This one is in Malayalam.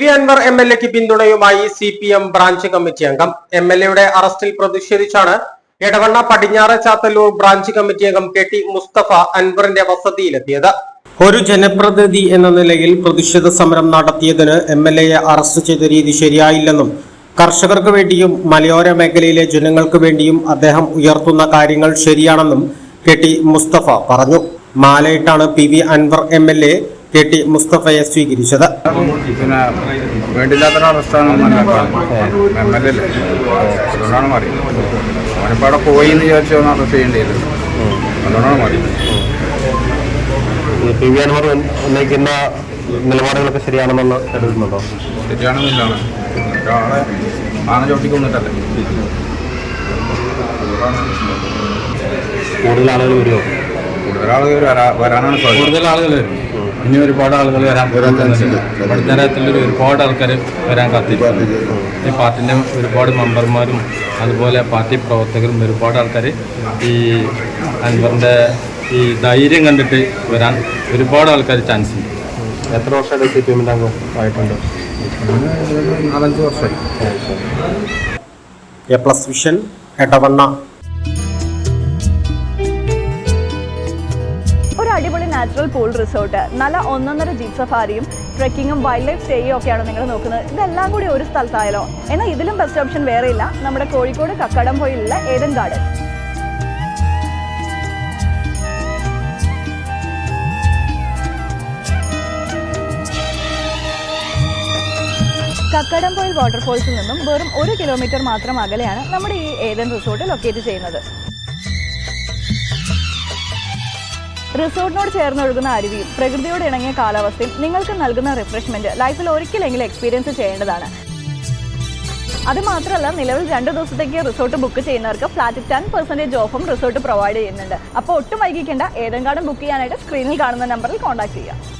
V Anvar M L എക്ക് പിന്തുണയുമായി C P M branch committee അംഗം. എം എൽ എയുടെ അറസ്റ്റിൽ പ്രതിഷേധിച്ചാണ് എടവണ്ണ പടിഞ്ഞാറ് ചാത്തല്ലൂർ ബ്രാഞ്ച് കമ്മിറ്റി അംഗം കെ ടി മുസ്തഫ അൻവറിന്റെ വസതിയിലെത്തിയത്. ഒരു ജനപ്രതിനിധി എന്ന നിലയിൽ പ്രതിഷേധ സമരം നടത്തിയതിന് എം എൽ എയെ അറസ്റ്റ് ചെയ്ത രീതി ശരിയായില്ലെന്നും കർഷകർക്ക് വേണ്ടിയും മലയോര മേഖലയിലെ ജനങ്ങൾക്ക് വേണ്ടിയും അദ്ദേഹം ഉയർത്തുന്ന കാര്യങ്ങൾ ശരിയാണെന്നും കെ ടി മുസ്തഫ പറഞ്ഞു. മാലയിട്ടാണ് P V Anvar M L A K T മുസ്തഫയെ സ്വീകരിച്ചത്. പിന്നെ വേണ്ടില്ലാത്തൊരു അറസ്റ്റാണ് എം എൽ എ അതുകൊണ്ടാണ് മാറി അവനിപ്പോൾ അവിടെ പോയി എന്ന് വിചാരിച്ചു അവൻ അറസ്റ്റ് ചെയ്യേണ്ടത് അതുകൊണ്ടാണ് മാറി പി വി അൻവർ ഉന്നയിക്കുന്ന നിലപാടുകളൊക്കെ ശരിയാണെന്നുള്ള കരുതുന്നുണ്ടോ? ഒരാളെ ആന വന്നിട്ടല്ലേ കൂടുതൽ ആളുകൾ വരുമോ കൂടുതൽ ആളുകൾ വരാനാണ് കൂടുതൽ ആളുകൾ വരും. ഇനി ഒരുപാട് ആളുകൾ വരാൻ വടത്തരത്തിലൊരു ഒരുപാട് ആൾക്കാർ വരാൻ കാത്തിരിക്കുന്നു. ഈ പാർട്ടിന്റെ ഒരുപാട് മെമ്പർമാരും അതുപോലെ പാർട്ടി പ്രവർത്തകരും ഒരുപാട് ആൾക്കാർ ഈ അൻവറിന്റെ ഈ ധൈര്യം കണ്ടിട്ട് വരാൻ ഒരുപാട് ആൾക്കാർ ചാൻസ് ഉണ്ട്. എത്ര വർഷമായിട്ട് സി പി എമ്മിന്റെ അംഗം ആയിട്ടുണ്ട്? നാലഞ്ച് വർഷമായി. എ പ്ലസ് വിഷൻ എടവണ്ണ ഒരു അടിപൊളി നാച്ചുറൽ പൂൾ റിസോർട്ട് നല്ല ഒന്നൊന്നര ജീപ്പ് സഫാരിയും ട്രെക്കിങ്ങും വൈൽഡ് ലൈഫ് സ്റ്റേയും ഒക്കെയാണ് നിങ്ങൾ നോക്കുന്നത്. ഇതെല്ലാം കൂടി ഒരു സ്ഥലത്തായാലോ? എന്നാൽ ഇതിലും ബെസ്റ്റ് ഓപ്ഷൻ വേറെയില്ല നമ്മുടെ കോഴിക്കോട് കക്കടംപൊയിലുള്ള ഏതൻ ഗാർഡൻ കക്കടംപൊയിൽ വാട്ടർഫോൾസിൽ നിന്നും വെറും ഒരു കിലോമീറ്റർ മാത്രം അകലെയാണ് നമ്മുടെ ഈ ഏതൻ റിസോർട്ട് ലൊക്കേറ്റ് ചെയ്യുന്നത്. റിസോർട്ടിനോട് ചേർന്നൊഴുകുന്ന അരുവിയും പ്രകൃതിയോട് ഇണങ്ങിയ കാലാവസ്ഥയും നിങ്ങൾക്ക് നൽകുന്ന റിഫ്രഷ്മെന്റ് ലൈഫിൽ ഒരിക്കലെങ്കിലും എക്സ്പീരിയൻസ് ചെയ്യേണ്ടതാണ്. അത് മാത്രമല്ല നിലവിൽ രണ്ട് ദിവസത്തേക്ക് റിസോർട്ട് ബുക്ക് ചെയ്യുന്നവർക്ക് ഫ്ലാറ്റ് ടെൻ പെർസെന്റേജ് ഓഫും റിസോർട്ട് പ്രൊവൈഡ് ചെയ്യുന്നുണ്ട്. അപ്പോൾ ഒട്ടും വൈകിക്കേണ്ട ഏതെങ്കിലും ബുക്ക് ചെയ്യാനായിട്ട് സ്ക്രീനിൽ കാണുന്ന നമ്പറിൽ കോൺടാക്ട് ചെയ്യുക.